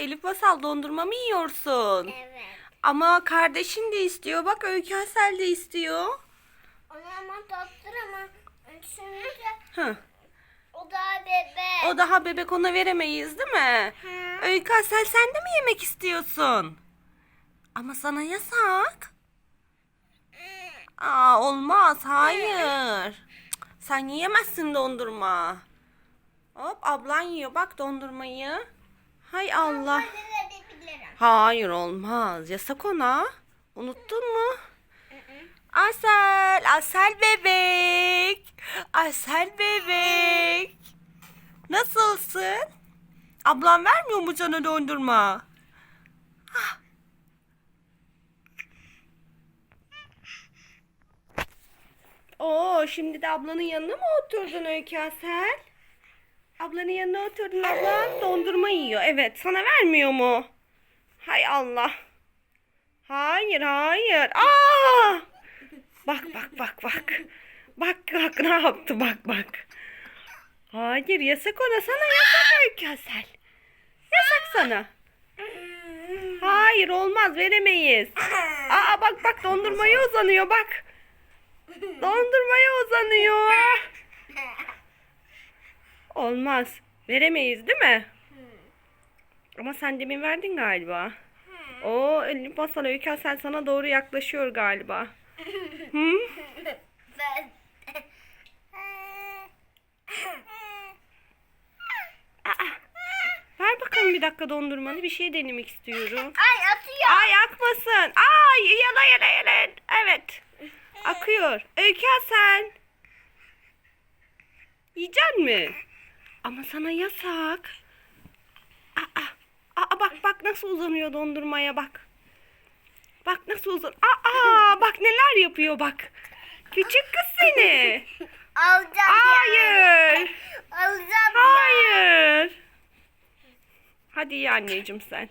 Elif Masal dondurma mı yiyorsun? Evet. Ama kardeşin de istiyor. Bak Öykü Asel de istiyor. Onu ama doktor ama şimdi Hı. o da bebe. O daha bebek ona veremeyiz değil mi? Hı. Öykü Asel sen de mi yemek istiyorsun? Ama sana yasak. Aa olmaz hayır. Cık, Sen yiyemezsin dondurma. Hop ablan yiyor bak dondurmayı. Hay Allah. Hayır olmaz. Yasak ona. Unuttun mu? Asel, Asel bebek. Asel bebek. Nasılsın? Ablam vermiyor mu sana dondurma? Ah. Oo, şimdi de ablanın yanına mı oturdun Öykü Asel? Ablanın yanına oturdun abla. Dondurma yiyor. Evet, sana vermiyor mu? Hay Allah. Hayır, hayır. Aa! Bak, bak, bak, bak. Bak, bak ne yaptı bak, bak. Hayır, yasak ona. Sana yasak Öykü Asel. Yasak sana. Hayır, olmaz. Veremeyiz. Aa bak bak dondurmaya uzanıyor bak. Dondurmaya uzanıyor. Olmaz. Veremeyiz değil mi? Ama sen demin verdin galiba. Oo elini basana Öykü sen sana doğru yaklaşıyor galiba. Hı? Ben. Aa, ver bakalım bir dakika dondurmanı. Bir şey denemek istiyorum. Ay atıyor. Ay akmasın. Ay yana yana yana. Evet. Akıyor. Öykü sen. Yiyecek mi? Ama sana yasak. Aa, aa bak bak nasıl uzanıyor dondurmaya bak. Bak nasıl uzan. Aa bak neler yapıyor bak. Küçük kız seni. Alacağım. Hayır. Alacağım. Hayır. Hadi ye anneciğim sen.